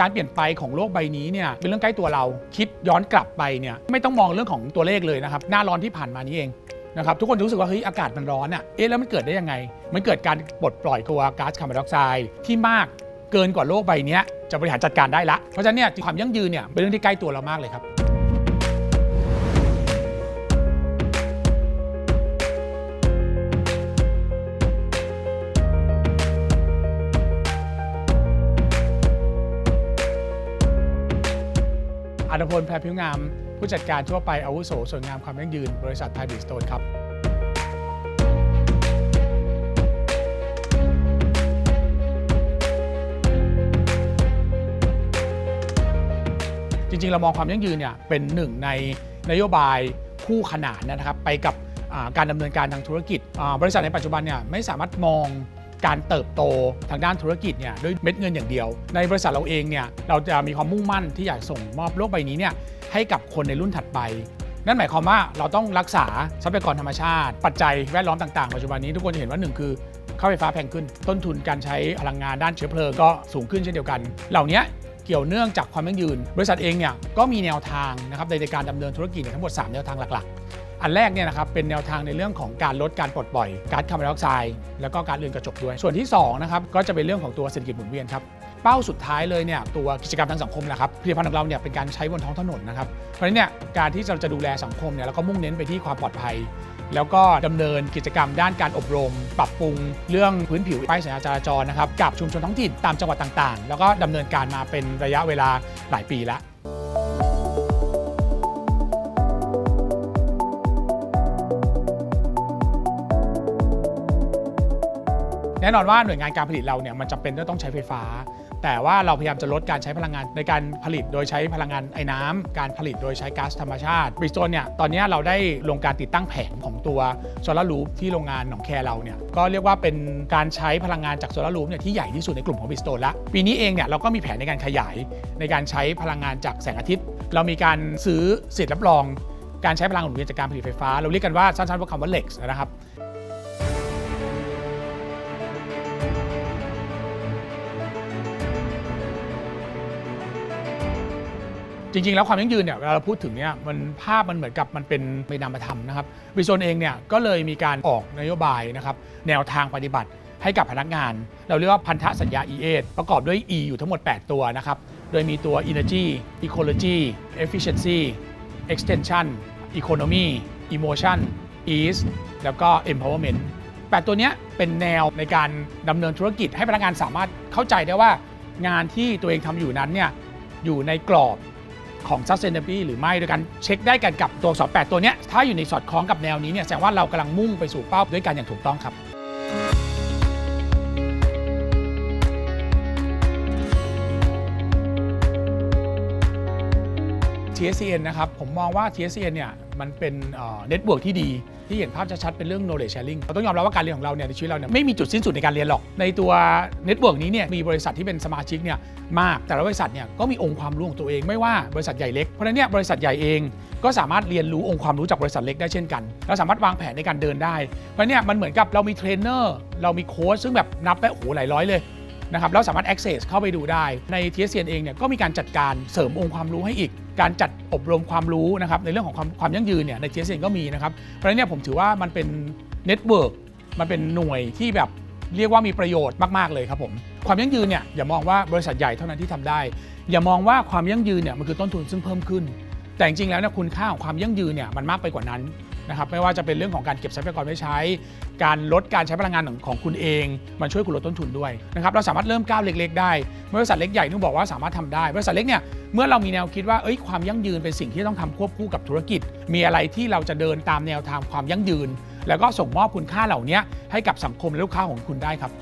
การเปลี่ยนไปของโลกใบนี้เนี่ยเป็นเรื่องใกล้ตัวเราคิดย้อนกลับไปเนี่ยไม่ต้องมองเรื่องของตัวเลขเลยนะครับหน้าร้อนที่ผ่านมานี้เองนะครับทุกคนรู้สึกว่าเฮ้ยอากาศมันร้อนอะเอ๊ะแล้วมันเกิดได้ยังไง มันเกิดการปลดปล่อยตัวก๊าซคาร์บอนไดออกไซด์ที่มากเกินกว่าโลกใบนี้จะบริหารจัดการได้ละเพราะฉะนั้นเนี่ยความยั่งยืนเนี่ยเป็นเรื่องที่ใกล้ตัวเรามากเลยครับ ตพลแพรพิวงาม ผู้จัดการทั่วไปอาวุโสส่วนงามความยั่งยืน บริษัทไทยบิสโตนครับจริงๆ เรามองความยั่งยืนเนี่ยเป็นหนึ่งในนโยบายคู่ขนานนะครับไปกับการดำเนินการทางธุรกิจ บริษัทในปัจจุบันเนี่ยไม่สามารถมอง การเติบโตทางด้านธุรกิจเนี่ยด้วยเม็ดเงินอย่างเดียว ในบริษัทเราเองเนี่ยเราจะมีความมุ่งมั่นที่อยากส่งมอบโลกใบนี้เนี่ยให้กับคนในรุ่นถัดไป นั่นหมายความว่าเราต้องรักษาทรัพยากรธรรมชาติ ปัจจัยแวดล้อมต่างๆปัจจุบันนี้ทุกคนจะเห็นว่าหนึ่งคือค่าไฟฟ้าแพงขึ้น ต้นทุนการใช้พลังงานด้านเชื้อเพลิงก็สูงขึ้นเช่นเดียวกัน เหล่านี้เกี่ยวเนื่องจากความยั่งยืน บริษัทเองเนี่ยก็มีแนวทางนะครับในการดำเนินธุรกิจทั้งหมด 3 แนวทางหลักๆ อันแรกเนี่ยนะครับเป็นแนวทางในเรื่องของการลดการปลดปล่อยก๊าซคาร์บอนไดออกไซด์แล้วก็การเรือนกระจกด้วย ส่วนที่2นะครับก็จะเป็นเรื่องของตัวเศรษฐกิจหมุนเวียนครับเป้าสุดท้ายเลยเนี่ยตัวกิจกรรมทางสังคมแหละครับผลิตภัณฑ์ของเราเนี่ยเป็นการใช้บนท้องถนนนะครับเพราะฉะนั้นเนี่ยการที่เราจะดูแลสังคมเนี่ยเราก็มุ่งเน้นไปที่ความปลอดภัย แล้วก็ดำเนินกิจกรรมด้านการอบรม ปรับปรุง เรื่องพื้นผิวป้ายสัญญาจราจรนะครับกับชุมชนท้องถิ่นตามจังหวัดต่างๆ แล้วก็ดำเนินการมาเป็นระยะเวลาหลายปีแล้ว น่นอนว่าหน่วยงานการผลิตเราเนี่ยมันจำเป็นต้องใช้ไฟฟ้า แต่ว่าเราพยายามจะลดการใช้พลังงานในการผลิตโดยใช้พลังงานไอ้น้ำการผลิตโดยใช้ก๊าซธรรมชาติบริสโตนเนี่ยตอนนี้เราได้ลงการติดตั้งแผงของตัวโซลารูฟที่โรงงานหนองแคเราเนี่ยก็เรียกว่าเป็นการใช้พลังงานจากโซลารูฟเนี่ยที่ใหญ่ที่สุดในกลุ่มของบริสโตนละปีนี้เองเนี่ยเราก็มีแผนในการขยายในการใช้พลังงานจากแสงอาทิตย์ เรามีการซื้อสิทธิ์รับรองการใช้พลังหมุนเวียนจากการผลิตไฟฟ้า เราเรียกกันว่าสั้นๆว่าคำว่า LEX นะครับ จริง ๆ แล้วความยั่งยืนเนี่ยเวลาเราพูดถึงเนี่ยมันภาพมันเหมือนกับมันเป็นไปนามธรรมนะครับวิโซนเองเนี่ยก็เลยมีการออกนโยบายนะครับแนวทางปฏิบัติให้กับพนักงาน เราเรียกว่าพันธสัญญา E8 ประกอบด้วย E อยู่ทั้งหมด 8 ตัวนะครับโดยมีตัว Energy Ecology Efficiency Extension Economy Emotion Ease แล้วก็ Empowerment แปดตัวเนี้ยเป็นแนวในการดำเนินธุรกิจให้พนักงานสามารถเข้าใจได้ว่างานที่ตัวเองทำอยู่นั้นเนี่ยอยู่ในกรอบ ของ sustainability หรือไม่โดยการเช็คได้กันกับตัวสอบ8ตัวเนี้ยถ้าอยู่ในสอดคล้องกับแนวนี้เนี่ยแสดงว่าเรากำลังมุ่งไปสู่เป้าด้วยกันอย่างถูกต้องครับ TSCN นะครับ ผมมองว่า TSCN เนี่ยมันเป็นเน็ตเวิร์กที่ดี ที่เห็นภาพชัดๆเป็นเรื่อง knowledge sharing เราต้องยอมรับว่าการเรียนของเราเนี่ยในชีวิตเราเนี่ยไม่มีจุดสิ้นสุดในการเรียนหรอก ในตัวเน็ตเวิร์กนี้เนี่ยมีบริษัทที่เป็นสมาชิกเนี่ยมากแต่ละบริษัทเนี่ยก็มีองค์ความรู้ของตัวเองไม่ว่าบริษัทใหญ่เล็กเพราะฉะนั้นเนี่ยบริษัทใหญ่เองก็สามารถเรียนรู้องค์ความรู้จากบริษัทเล็กได้เช่นกันเราสามารถวางแผนในการเดินได้เพราะเนี่ยมันเหมือนกับเรามีเทรนเนอร์เรามีโค้ชซึ่งแบบนับได้โอ้โหหลายร้อยเลย นะครับแล้วสามารถ access เข้าไปดูได้ ใน TSCN เองเนี่ยก็มีการจัดการเสริมองค์ความรู้ให้อีก การจัดอบรมความรู้นะครับในเรื่องของความความยั่งยืนเนี่ยใน TSCN ก็มีนะครับเพราะฉะนั้นเนี่ยผมถือว่ามันเป็นเน็ตเวิร์กมันเป็นหน่วยที่แบบเรียกว่ามีประโยชน์มาก ๆ เลยครับผม ความยั่งยืนเนี่ยอย่ามองว่าบริษัทใหญ่เท่านั้นที่ทำได้ อย่ามองว่าความยั่งยืนเนี่ยมันคือต้นทุนซึ่งเพิ่มขึ้น แต่จริงๆแล้วเนี่ยคุณค่าของความยั่งยืนเนี่ยมันมากไปกว่านั้น นะครับไม่ว่าจะเป็นเรื่องของการเก็บทรัพยากรไว้ใช้ การลดการใช้พลังงานของของคุณเอง มันช่วยคุณลดต้นทุนด้วยนะครับเราสามารถเริ่มก้าวเล็กๆได้บริษัทเล็กใหญ่ต้องบอกว่าสามารถทำได้บริษัทเล็กเนี่ยเมื่อเรามีแนวคิดว่าเอ้ยความยั่งยืนเป็นสิ่งที่ต้องทำควบคู่กับธุรกิจ มีอะไรที่เราจะเดินตามแนวทางความยั่งยืน แล้วก็ส่งมอบคุณค่าเหล่านี้ให้กับสังคมและลูกค้าของคุณได้ครับ